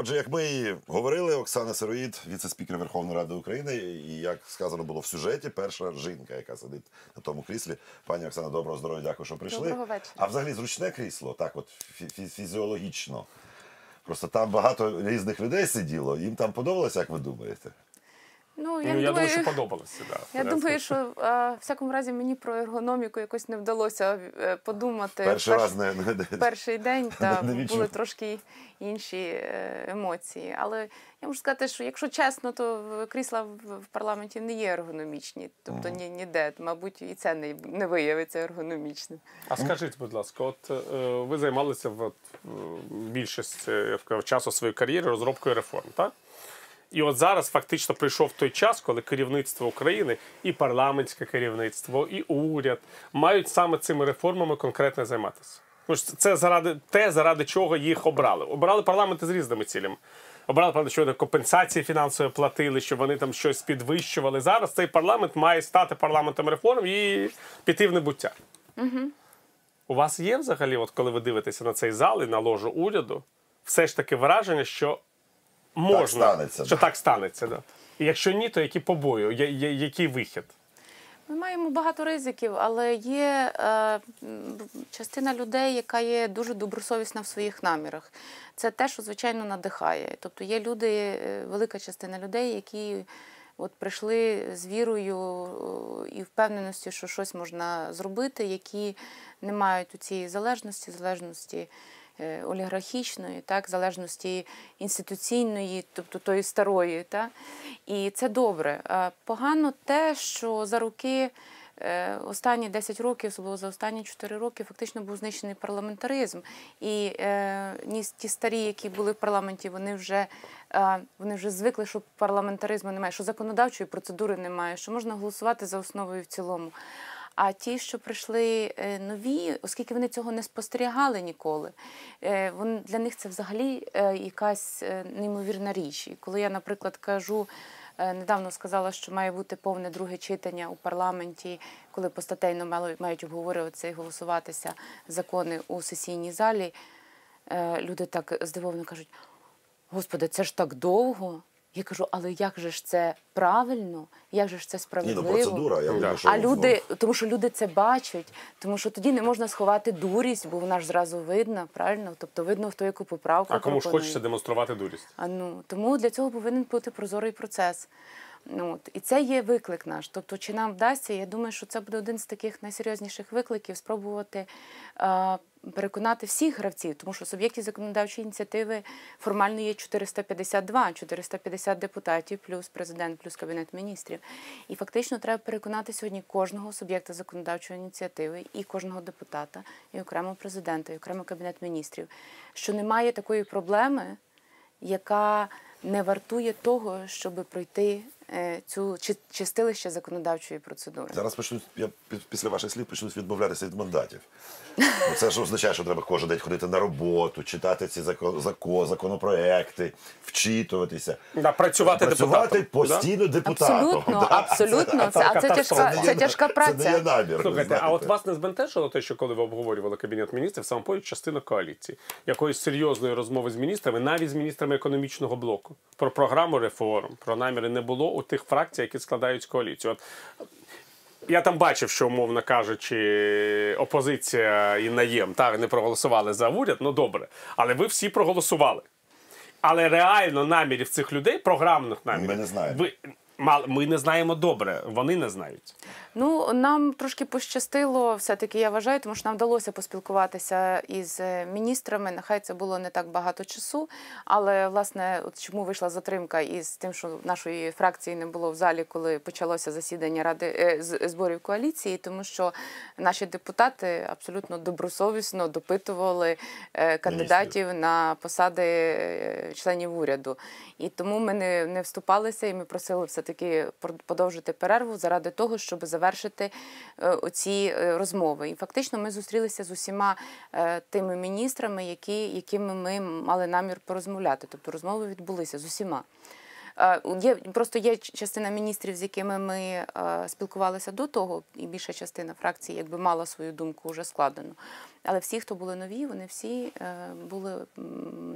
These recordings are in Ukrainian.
Отже, як ми і говорили, Оксана Сироїд, віце-спікер Верховної Ради України, і як сказано було в сюжеті, перша жінка, яка сидить на тому кріслі. Пані Оксана, доброго здоров'я, дякую, що прийшли. Доброго вечора. А взагалі зручне крісло, так от фі- фі- фізіологічно. Просто там багато різних людей сиділо. Їм там подобалося, як ви думаєте? Ну, Ну, я, я думаю, що подобалося. Да. я думаю, що е, в всякому разі мені про ергономіку якось не вдалося е, подумати. Перший Перш- раз не, не, перший день та Не були трошки інші е, емоції. Але я можу сказати, що якщо чесно, то крісла в парламенті не є ергономічні. Тобто ні, ніде, мабуть, і це не, не виявиться ергономічним. А скажіть, будь ласка, от е, ви займалися в більшість часу своєї кар'єри розробкою реформ, так? І от зараз фактично прийшов той час, коли керівництво України, і парламентське керівництво, і уряд мають саме цими реформами конкретно займатися. Тому що це заради те, заради чого їх обрали. Обрали парламенти з різними цілями. Обрали парламент, що вони компенсації фінансові платили, що вони там щось підвищували. Зараз цей парламент має стати парламентом реформ і піти в небуття. У вас є взагалі, от коли ви дивитеся на цей зал і на ложу уряду, все ж таки враження, що можна, станеться, що да. так станеться. Да. І якщо ні, то які побої, я- я- який вихід? Ми маємо багато ризиків, але є е, частина людей, яка є дуже добросовісна в своїх намірах. Це те, що звичайно надихає. Тобто є люди, е, велика частина людей, які от прийшли з вірою е, і впевненістю, що щось можна зробити, які не мають цієї залежності, залежності. Е, Олігархічної, так, залежності інституційної, тобто тої старої, так? і це добре. Погано те, що за роки е, останні 10 років, особливо за останні 4 роки, фактично був знищений парламентаризм. І е, ті старі, які були в парламенті, вони вже, вони вже звикли, що парламентаризму немає, що законодавчої процедури немає, що можна голосувати за основу і в цілому. А ті, що прийшли е, нові, оскільки вони цього не спостерігали ніколи, е, вон- для них це взагалі е, якась неймовірна річ. І коли я, наприклад, кажу, недавно сказала, що має бути повне друге читання у парламенті, коли постатейно мають обговорюватися і голосуватися закони у сесійній залі, люди так здивовано кажуть: Господи, це ж так довго. Я кажу, але як же ж це правильно, як же ж це Ні, справедливо? ну процедура, я думаю, що А ну, люди, тому що люди це бачать, тому що тоді не можна сховати дурість, бо вона ж зразу видно, правильно? Тобто видно, хто яку поправку А кому ж хочеться демонструвати дурість? А ну тому для цього повинен бути прозорий процес. Ну от і це є виклик наш. Тобто, чи нам вдасться? Я думаю, що це буде один з таких найсерйозніших викликів спробувати е, переконати всіх гравців, тому що суб'єктів законодавчої ініціативи формально є 452, 450 депутатів, плюс президент, плюс кабінет міністрів. І фактично треба переконати сьогодні кожного суб'єкта законодавчої ініціативи і кожного депутата, і окремо президента, і окремо кабінет міністрів, що немає такої проблеми яка не вартує того, щоб пройти цю чи- чистилище законодавчої процедури. Зараз почнуть, я пі- після ваших слів почнуть відмовлятися від мандатів. Ну, Це ж означає, що треба кожен день ходити на роботу, читати ці зако- зако- законопроекти, вчитуватися. Да, працювати Працювати депутатом, да? постійно депутатом. Абсолютно, Да, абсолютно. Це, а це тяжка, це тяжка Це праця. не є намір. Слухайте, а от вас не збентежило те, що коли ви обговорювали кабінет міністрів, саме поють частина коаліції, якоїсь серйозної розмови з міністрами, навіть з міністрами економічного блоку, про програму реформ, про наміри не було у тих фракцій, які складають коаліцію. От я там бачив, що, умовно кажучи, опозиція і наєм так не проголосували за уряд, ну добре. Але ви всі проголосували. Але реально намірів цих людей, програмних намірів, Ми не знаємо. Ви, мал- ми не знаємо добре, вони не знають. Ну нам трошки пощастило, все-таки я вважаю, тому що нам вдалося поспілкуватися із е, міністрами. Нехай це було не так багато часу, але власне, от чому вийшла затримка із тим, що нашої фракції не було в залі, коли почалося засідання ради е, зборів коаліції, тому що наші депутати абсолютно добросовісно допитували е, кандидатів на посади членів уряду. І тому ми не, не вступалися, і ми просили все-таки пр- подовжити перерву заради того, щоб завершити е, оці е, розмови. І фактично ми зустрілися з усіма е, тими міністрами, які, якими ми мали намір порозмовляти. Тобто розмови відбулися з усіма. Є просто є частина міністрів, з якими ми спілкувалися до того, і більша частина фракції якби мала свою думку вже складену. Але всі, хто були нові, вони всі були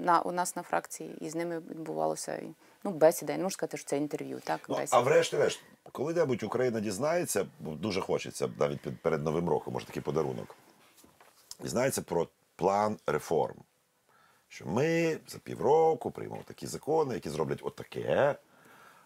на, у нас на фракції, і з ними відбувалося ну, бесіда. Я не можу сказати, що це інтерв'ю, так? Ну, бесіда. а врешті-решт, коли-небудь Україна дізнається, бо дуже хочеться навіть під- перед Новим роком, може такий подарунок. Дізнається про план реформ. Що ми за півроку приймемо такі закони, які зроблять отаке,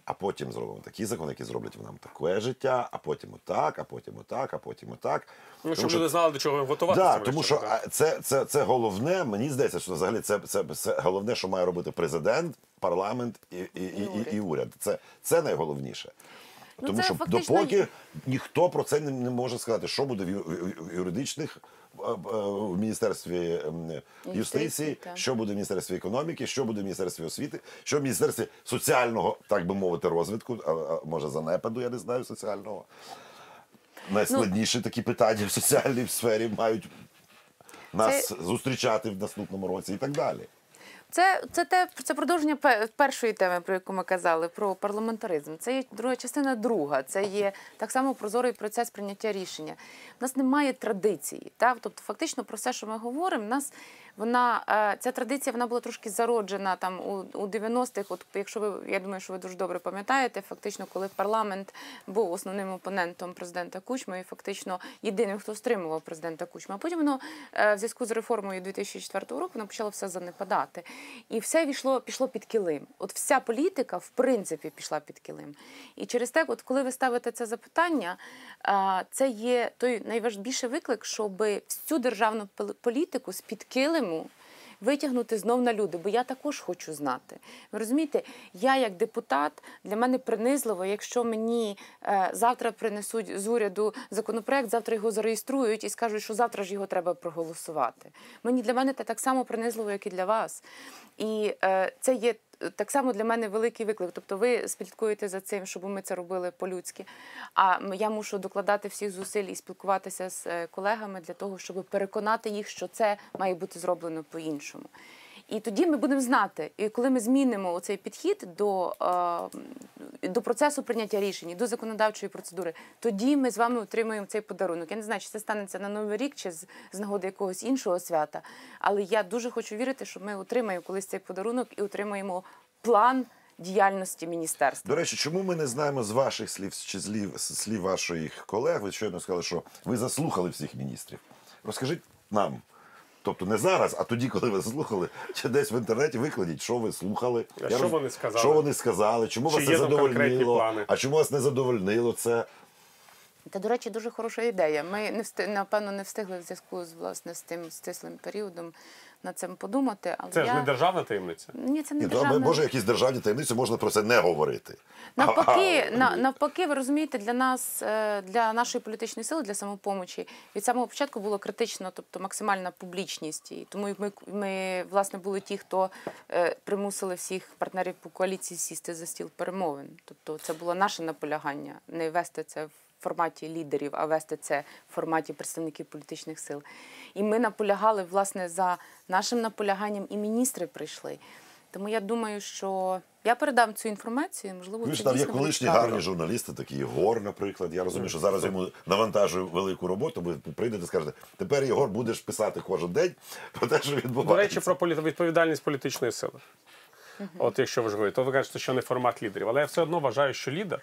а потім зробимо такі закони, які зроблять нам таке життя, а потім отак, а потім отак, а потім отак. Ну, щоб що- люди знали, до чого готуватися. Да, тому що це, це, це головне. Мені здається, що взагалі це, це, це головне, що має робити президент, парламент і, і, і, і, і уряд. Це, це найголовніше. Ну, тому що фактично допоки ніхто про це не, не може сказати, що буде в ю- в юридичних е, е, в міністерстві ем, юстиції, що буде в міністерстві економіки, що буде в міністерстві освіти, що в міністерстві соціального, так би мовити, розвитку, а, може занепаду, я не знаю соціального. Найскладніші такі питання в соціальній сфері мають нас Це- зустрічати в наступному році і так далі. Це, це те це продовження пе- першої теми, про яку ми казали, про парламентаризм. Це є друга частина друга. Це є так само прозорий процес прийняття рішення. У нас немає традиції. Так? Тобто, фактично, про все, що ми говоримо, нас вона е, ця традиція вона була трошки зароджена там у, у 90-х. От якщо ви я думаю, що ви дуже добре пам'ятаєте, фактично, коли парламент був основним опонентом президента Кучми, і фактично єдиним, хто стримував президента Кучма. А потім воно е, в зв'язку з реформою 2004 року воно почало все занепадати. І все війшло, пішло під килим. От вся політика, в принципі, пішла під килим. І через те, от коли ви ставите це запитання, це є той найважбільший виклик, щоб всю державну пол- політику з під килиму витягнути знов на люди, бо я також хочу знати. Ви розумієте, я як депутат для мене принизливо, якщо мені е, завтра принесуть з уряду законопроект, завтра його зареєструють і скажуть, що завтра ж його треба проголосувати. Мені для мене це так само принизливо, як і для вас. І е, це є. Так само для мене великий виклик. Тобто ви слідкуєте за цим, щоб ми це робили по-людськи. А я мушу докладати всіх зусиль і спілкуватися з е, колегами для того, щоб переконати їх, що це має бути зроблено по-іншому. І тоді ми будемо знати, і коли ми змінимо цей підхід до, е, до процесу прийняття рішень, до законодавчої процедури, тоді ми з вами отримаємо цей подарунок. Я не знаю, чи це станеться на Новий рік, чи з, з нагоди якогось іншого свята. Але я дуже хочу вірити, що ми отримаємо колись цей подарунок і отримаємо план діяльності міністерства. До речі, чому ми не знаємо з ваших слів чи слів, слів ваших колег? Ви щойно сказали, що ви заслухали всіх міністрів. Розкажіть нам. Тобто не зараз, а тоді, коли ви слухали, чи десь в інтернеті викладіть, що ви слухали. А що роз- вони сказали? Що вони сказали, чому Чи вас не задовольнило, а чому вас не задовольнило це? Та, до речі, дуже хороша ідея. Ми не встиг, напевно не встигли в зв'язку з власне з тим стислим періодом над цим подумати. Але Це я... ж не державна таємниця. Ні, це не Ні, то, державна... може, якісь державні таємниці можна про це не говорити. Навпаки, на, навпаки, ви розумієте, для нас, е, для нашої політичної сили, для самопомочі, від самого початку було критично, тобто максимальна публічність. І тому ми, ми власне були ті, хто е, примусили всіх партнерів по коаліції сісти за стіл перемовин. Тобто, це було наше наполягання, не вести це в форматі лідерів, а вести це в форматі представників політичних сил. І ми наполягали власне за нашим наполяганням, і міністри прийшли. Тому я думаю, що я передам цю інформацію. Можливо, Ви це ж там є колишні гарні журналісти, такі Єгор, наприклад. Я розумію, що зараз йому навантажує велику роботу. Ви прийдете і скажете, тепер Єгор будеш писати кожен день про те, що відбувається. До речі, про полі- відповідальність політичної сили. От якщо ви ж говорите, то ви кажете, що не формат лідерів. Але я все одно вважаю, що лідер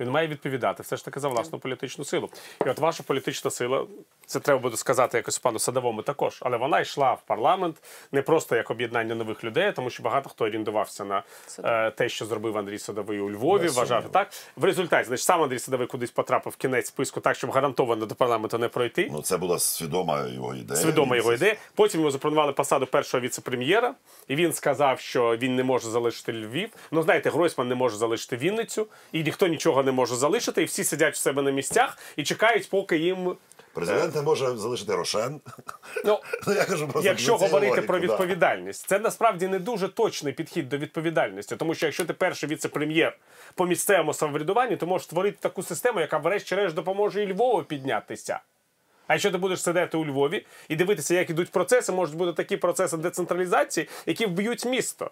він має відповідати все ж таки за власну політичну силу. І от ваша політична сила, це треба буде сказати якось пану Садовому також, але вона йшла в парламент не просто як об'єднання нових людей, тому що багато хто орієнтувався на е, те, що зробив Андрій Садовий у Львові. Вважав так. В результаті, значить, сам Андрій Садовий кудись потрапив в кінець списку, так щоб гарантовано до парламенту не пройти. Ну, це була свідома його ідея. Свідома його ідея. Потім йому запропонували посаду першого віце-прем'єра, і він сказав, що він не може залишити Львів. Ну, знаєте, Гройсман не може залишити Вінницю, і ніхто нічого не може залишити, і всі сидять у себе на місцях і чекають, поки їм. Президент не може залишити Рошен. Ну, Ну, я кажу просто Якщо говорити логіка, про да. відповідальність, це насправді не дуже точний підхід до відповідальності, тому що якщо ти перший віце-прем'єр по місцевому самоврядуванню, то можеш створити таку систему, яка врешті-решт допоможе і Львову піднятися. А якщо ти будеш сидіти у Львові і дивитися, як ідуть процеси, можуть бути такі процеси децентралізації, які вб'ють місто.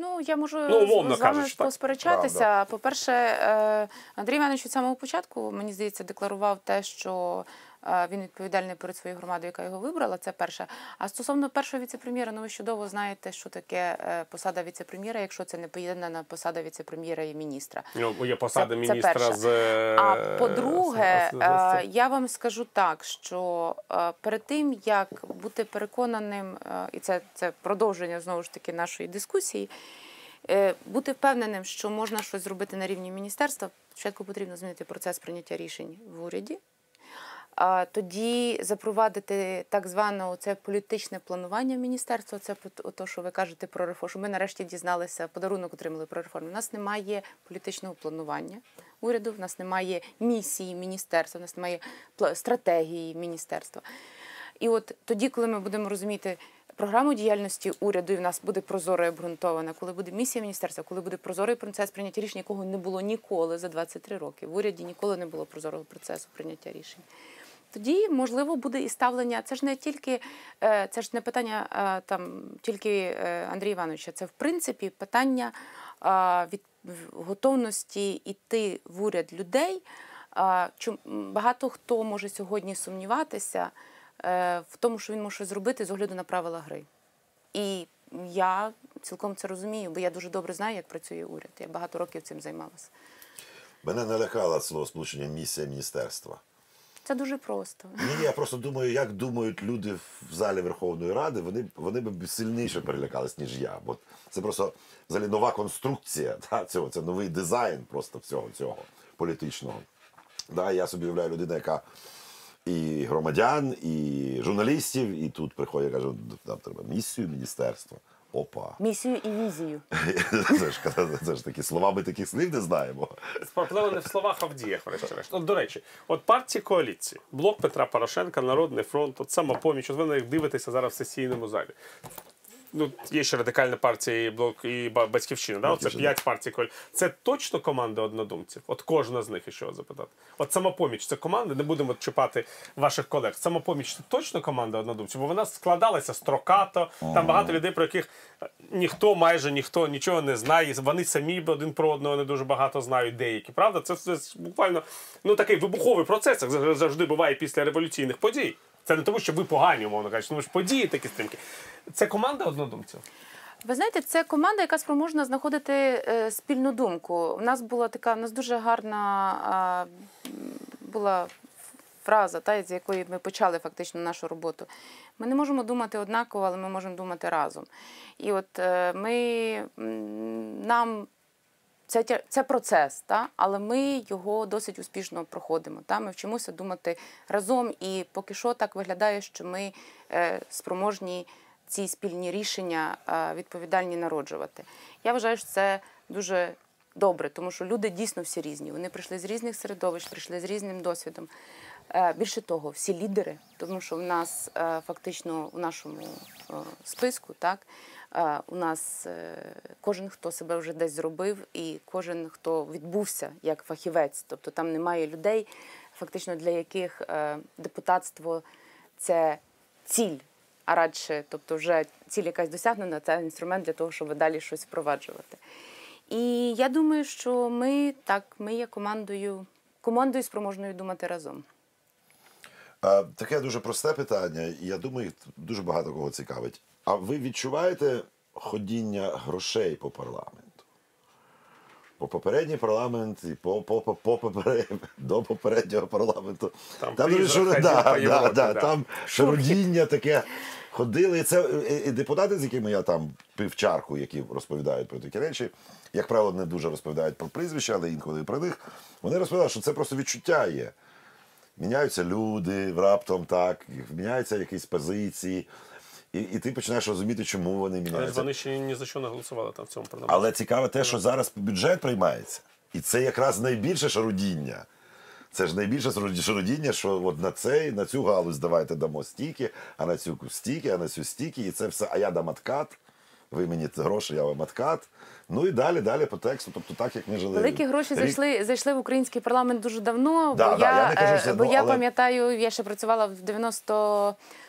Ну, я можу Ну, умовно з вами кажучи, посперечатися. По-перше, е, Андрій Іванович від самого початку, мені здається, декларував те, що Він відповідальний перед своєю громадою, яка його вибрала. Це перше. А стосовно першого віцепрем'єра, ну ви чудово знаєте, що таке е, посада віцепрем'єра, якщо це не поєднана посада віцепрем'єра і міністра. Ну, є посада Це- це міністра перше. з. е, А по-друге, з- з- е, я вам скажу так, що е, перед тим як бути переконаним, е, і це, це продовження знову ж таки нашої дискусії, е, бути впевненим, що можна щось зробити на рівні міністерства, спочатку потрібно змінити процес прийняття рішень в уряді. Тоді запровадити так зване це політичне планування міністерства. Це то, що ви кажете про реформу. що Ми нарешті дізналися, подарунок отримали про реформу. У нас немає політичного планування уряду, в нас немає місії міністерства, в нас немає стратегії міністерства. І от тоді, коли ми будемо розуміти програму діяльності уряду, і в нас буде прозоро і обґрунтована, коли буде місія міністерства, коли буде прозорий процес прийняття рішень, якого не було ніколи за 23 роки. В уряді ніколи не було прозорого процесу прийняття рішень. Тоді можливо буде і ставлення. Це ж не тільки е, це ж не питання е, там тільки е, Андрія Івановича. Це в принципі питання від готовності йти в уряд людей. Багато хто може сьогодні сумніватися в тому, що він може зробити з огляду на правила гри. І я цілком це розумію, бо я дуже добре знаю, як працює уряд. Я багато років цим займалася. Мене не лякало слово сполучення місія міністерства. Це дуже просто. Ні, я просто думаю, як думають люди в залі Верховної Ради, вони, вони б сильніше перелякались, ніж я. Бо це просто взагалі нова конструкція та, цього, це новий дизайн просто всього цього політичного. Да, я собі уявляю людину, яка і громадян, і журналістів, і тут приходять, кажуть, нам треба місію міністерства. Опа. Місію і візію. Це ж, це ж такі слова, ми таких слів не знаємо. Проблема не в словах, а в діях, врешті-решт. От, до речі, от партії коаліції, блок Петра Порошенка, Народний фронт, от самопоміч, от ви на них дивитеся зараз в сесійному залі. Ну, є ще радикальна партія і блок і батьківщина. Да? Оце п'ять партій. Це точно команда однодумців. От кожна з них, якщо вас запитати. От самопоміч це команда, не будемо чіпати ваших колег. Самопоміч це точно команда однодумців, бо вона складалася строкато. Там багато людей, про яких е, ніхто, майже ніхто нічого не знає. Вони самі один про одного не дуже багато знають деякі. Правда, це все буквально ну такий вибуховий процес, як завжди буває після революційних подій. Це не тому, що ви погані, умовно кажучи, тому що події такі стрімкі. Це команда однодумців. Ви знаєте, це команда, яка спроможна знаходити е, спільну думку. У нас була така, у нас дуже гарна була фраза, та, з якої ми почали фактично нашу роботу. Ми не можемо думати однаково, але ми можемо думати разом. І от е, ми нам це, це процес, та? але ми його досить успішно проходимо. Та? Ми вчимося думати разом, і поки що так виглядає, що ми е, спроможні ці спільні рішення е, відповідальні народжувати. Я вважаю, що це дуже добре, тому що люди дійсно всі різні. Вони прийшли з різних середовищ, прийшли з різним досвідом. Е, Більше того, всі лідери, тому що в нас е, фактично в нашому е, списку, так у нас е, кожен, хто себе вже десь зробив, і кожен, хто відбувся як фахівець, тобто там немає людей, фактично для яких е, депутатство це ціль, а радше, тобто вже ціль якась досягнена, це інструмент для того, щоб далі щось впроваджувати. І я думаю, що ми так, ми є командою, командою спроможною думати разом. Таке дуже просте питання, і я думаю, дуже багато кого цікавить. А ви відчуваєте ходіння грошей по парламенту? По попередній парламент і по, по, по, по попере- до попереднього парламенту. Там да, да, Європі, да, там шарудіння таке ходили. І це і, і депутати, з якими я там пив чарку, які розповідають про такі речі, як правило, не дуже розповідають про прізвища, але інколи і про них. Вони розповідають, що це просто відчуття є. Міняються люди раптом так, міняються якісь позиції, і, і ти починаєш розуміти, чому вони Але вони ще ні за що не голосували там в цьому парламенті. Але цікаве те, що зараз бюджет приймається. І це якраз найбільше шарудіння. Це ж найбільше шарудіння, що от на цей, на цю галузь давайте дамо стільки, а на цю стільки, а на цю стільки, і це все, а я дам откат, ви мені гроші, я вам откат. Ну і далі, далі по тексту. Тобто так, як ми жили. Великі гроші рік- зайшли, зайшли в український парламент дуже давно. Да, бо да, я, я не кажу е, бо ну, я але- пам'ятаю, я ще працювала в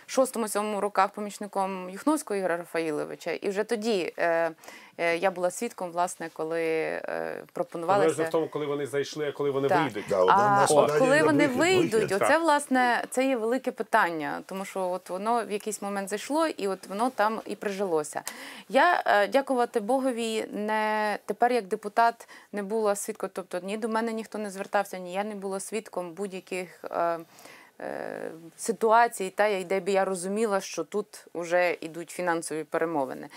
шостому-сьомому роках помічником Юхновського Ігоря Рафаїловича. І вже тоді е, е, я була свідком, власне, коли е, пропонувалися. в тому, коли вони зайшли, а коли вони Так. вийдуть. Да, А от коли вони вихід, вийдуть, вихід. оце власне це є велике питання, тому що от воно в якийсь момент зайшло, і от воно там і прижилося. Я е, дякувати Богові, не тепер як депутат не була свідком, тобто ні до мене ніхто не звертався, ні я не була свідком будь-яких. Е, е, Ситуацій, та де б я розуміла, що тут вже йдуть фінансові перемовини.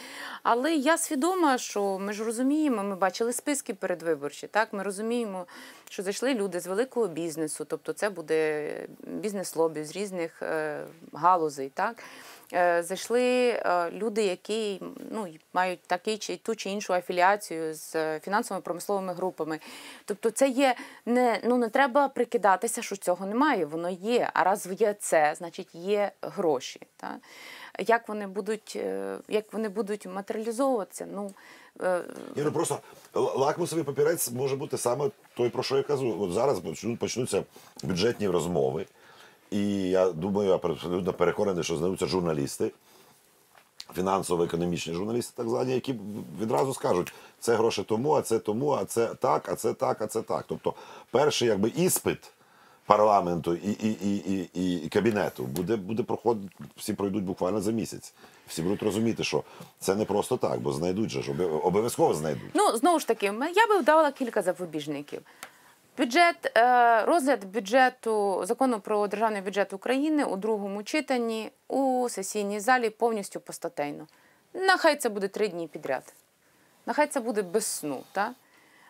Але я свідома, що ми ж розуміємо, ми бачили списки передвиборчі. Так, ми розуміємо, що зайшли люди з великого бізнесу, тобто це буде бізнес-лобі з різних е, галузей. Так. Е, Зайшли е, люди, які ну, мають такий чи ту чи іншу афіліацію з е, фінансовими промисловими групами. Тобто, це є не ну не треба прикидатися, що цього немає. Воно є. А раз є це, значить є гроші. Так? Як вони будуть, як вони будуть матеріалізовуватися? Ну Ні, ну просто лакмусовий папірець може бути саме той, про що я кажу. От зараз почнуться бюджетні розмови. І я думаю, я абсолютно переконаний, що знайдуться журналісти, фінансово-економічні журналісти, так звані, які відразу скажуть, це гроші тому, а це тому, а це так, а це так, а це так. Тобто, перший якби іспит парламенту і, і, і, і, і кабінету буде, буде проходити, всі пройдуть буквально за місяць. Всі будуть розуміти, що це не просто так, бо знайдуть же ж, обов'язково знайдуть. Ну, знову ж таки, я би давала кілька запобіжників. Бюджет, е, розгляд бюджету закону про державний бюджет України у другому читанні у сесійній залі повністю постатейно. Нехай це буде три дні підряд. Нехай це буде без сну. Та?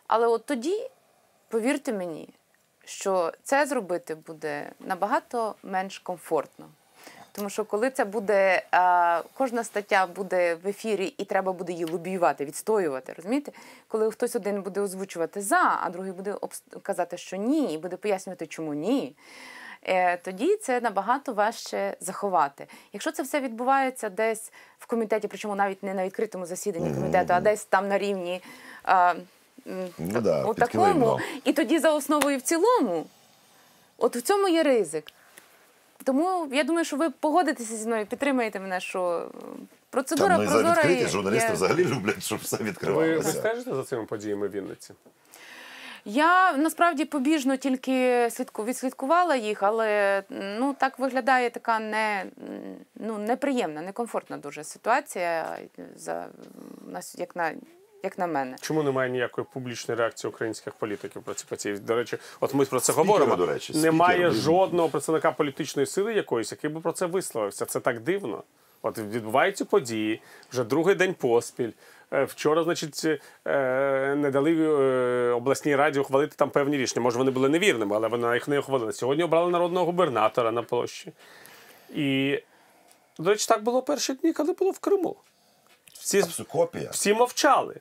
Але от тоді, повірте мені, що це зробити буде набагато менш комфортно. Тому що коли це буде, а, кожна стаття буде в ефірі і треба буде її лобіювати, відстоювати, розумієте? Коли хтось один буде озвучувати за, а другий буде казати, що ні, і буде пояснювати, чому ні. е, Тоді це набагато важче заховати. Якщо це все відбувається десь в комітеті, причому навіть не на відкритому засіданні комітету, а десь там на рівні а, Ну так- да, у такому, і тоді за основою в цілому, от в цьому є ризик. Тому я думаю, що ви погодитеся зі мною, підтримаєте мене, що е, процедура Там, ну, прозора відкритість є- журналісти є. взагалі люблять, щоб все Ви, ви стежите за цими подіями в Вінниці? Я насправді побіжно тільки слідку відслідкувала їх, але ну так виглядає така не ну неприємна, некомфортна дуже ситуація за нас, як на як на мене. Чому немає ніякої публічної реакції українських політиків про ці події? До речі, от ми про це Спікера, говоримо. до речі, немає спікер, жодного представника політичної сили якоїсь, який би про це висловився. Це так дивно. От відбуваються події вже другий день поспіль. Е, Вчора, значить, е, не дали е, обласній раді ухвалити там певні рішення. Може, вони були невірними, але вона їх не ухвалила. Сьогодні обрали народного губернатора на площі. І, до речі, так було перші дні, коли було в Криму. Всі, копія. всі мовчали.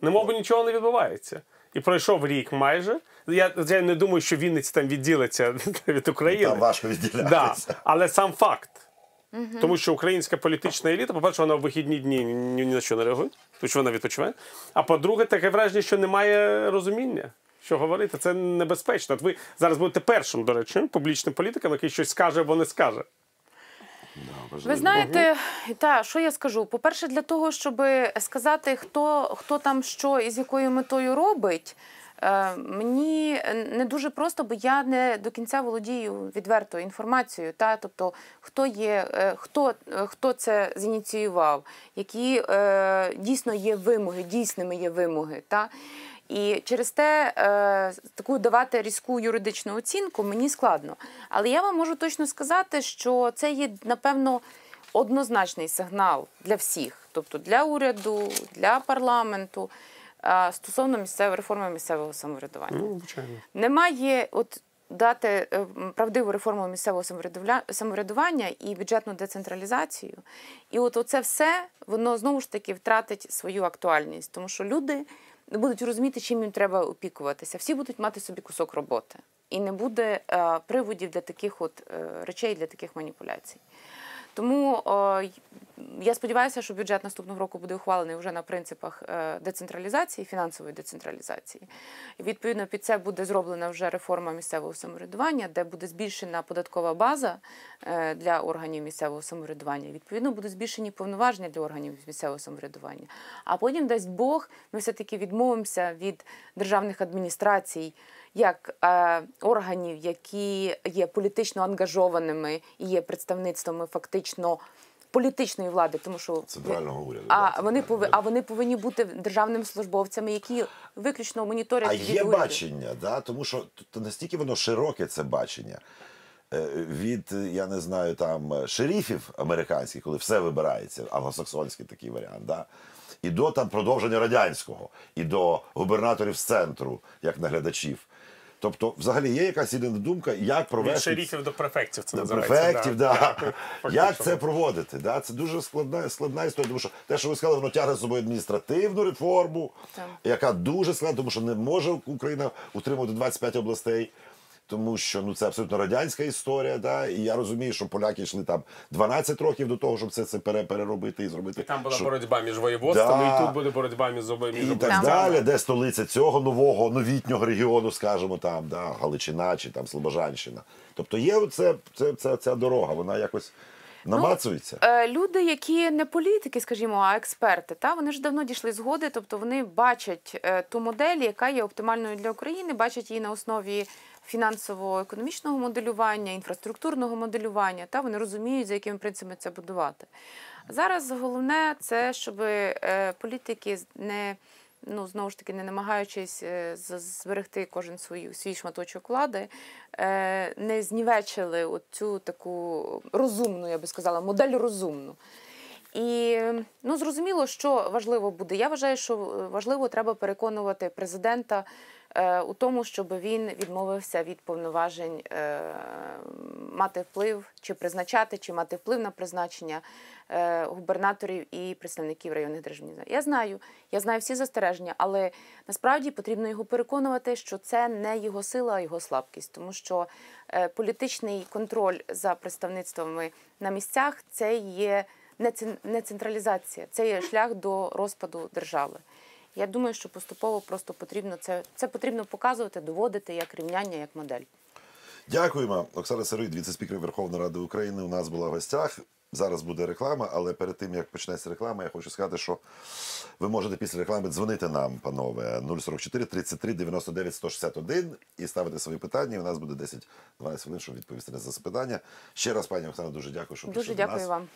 Немов би нічого не відбувається. І пройшов рік майже. Я, я не думаю, що Вінниці там відділиться від України. Там важко Да, але сам факт. Тому що українська політична еліта, по-перше, вона в вихідні дні ні, ні на що не реагує, тому що вона відпочиває. А по-друге, таке враження, що немає розуміння, що говорити. Це небезпечно. От ви зараз будете першим, до речі, публічним політиком, який щось скаже або не скаже. Ви знаєте, та що я скажу? По-перше, для того, щоб сказати, хто, хто там що і з якою метою робить. е, Мені не дуже просто, бо я не до кінця володію відверто інформацією. Та тобто, хто є, е, хто, е, хто це зініціював, які е, дійсно є вимоги, дійсними є вимоги. Та і через те е, таку давати різку юридичну оцінку мені складно. Але я вам можу точно сказати, що це є напевно однозначний сигнал для всіх, тобто для уряду, для парламенту е, стосовно місцевої реформи місцевого самоврядування. Ну, звичайно. Немає от дати е, правдиву реформу місцевого самоврядування і бюджетну децентралізацію. І от оце все воно знову ж таки втратить свою актуальність, тому що люди не будуть розуміти, чим їм треба опікуватися. Всі будуть мати собі кусок роботи, і не буде е, приводів для таких от е, речей, для таких маніпуляцій. Тому е, я сподіваюся, що бюджет наступного року буде ухвалений вже на принципах е, децентралізації, фінансової децентралізації. І відповідно під це буде зроблена вже реформа місцевого самоврядування, де буде збільшена податкова база е, для органів місцевого самоврядування. Відповідно, будуть збільшені повноваження для органів місцевого самоврядування. А потім, дасть Бог, ми все-таки відмовимося від державних адміністрацій як е, органів, які є політично ангажованими і є представництвами фактично політичної влади, тому що Центрального уряду. да, а вони центрального а вони повинні бути державними службовцями, які виключно моніторять А від є уряду. бачення, да? тому що тут настільки воно широке це бачення. Е, Від, я не знаю, там шерифів американських, коли все вибирається, англосаксонський такий варіант, да? і до там продовження радянського, і до губернаторів з центру, як наглядачів. Тобто, взагалі є якась єдина думка, як провести шерифів до префектів це до називається. префектів, да. да. як це проводити? Да? Це дуже складна, складна історія, тому що те, що ви сказали, воно тягне з собою адміністративну реформу, Так. яка дуже складна, тому що не може Україна утримувати 25 областей. Тому що ну це абсолютно радянська історія, да? і я розумію, що поляки йшли там 12 років до того, щоб це, це пере- переробити і зробити. Там була що- боротьба між воєводствами, Да. і тут буде боротьба між обоє- між і так далі, де столиця цього нового новітнього регіону, скажімо, там, да, Галичина чи там Слобожанщина. Тобто є оце, це, це, ця дорога, вона якось намацується. Е, Люди, які не політики, скажімо, а експерти, та вони ж давно дійшли згоди, тобто вони бачать е, ту модель, яка є оптимальною для України, бачать її на основі фінансово-економічного моделювання, інфраструктурного моделювання. Та вони розуміють, за якими принципами це будувати. Зараз головне це, щоб е, політики не ну знову ж таки не намагаючись е, зберегти кожен свою свій шматочок влади, е, не знівечили цю таку розумну, я би сказала, модель розумну. І ну зрозуміло, що важливо буде. Я вважаю, що важливо треба переконувати президента у тому, щоб він відмовився від повноважень е, мати вплив чи призначати, чи мати вплив на призначення е, губернаторів і представників районних держадміністрацій. Я знаю, я знаю всі застереження, але насправді потрібно його переконувати, що це не його сила, а його слабкість, тому що е, політичний контроль за представництвами на місцях це є не централізація, це є шлях до розпаду держави. Я думаю, що поступово просто потрібно це, це потрібно показувати, доводити як рівняння, як модель. Дякуємо. Оксана Сироїд, віце-спікер Верховної Ради України, у нас була в гостях. Зараз буде реклама, але перед тим як почнеться реклама, я хочу сказати, що ви можете після реклами дзвонити нам, панове, 044 33 99 161 і ставити свої питання. І у нас буде 10-12 хвилин, щоб відповісти на запитання. Ще раз, пані Оксана, дуже дякую, що Дуже прийшли до дякую нас. вам.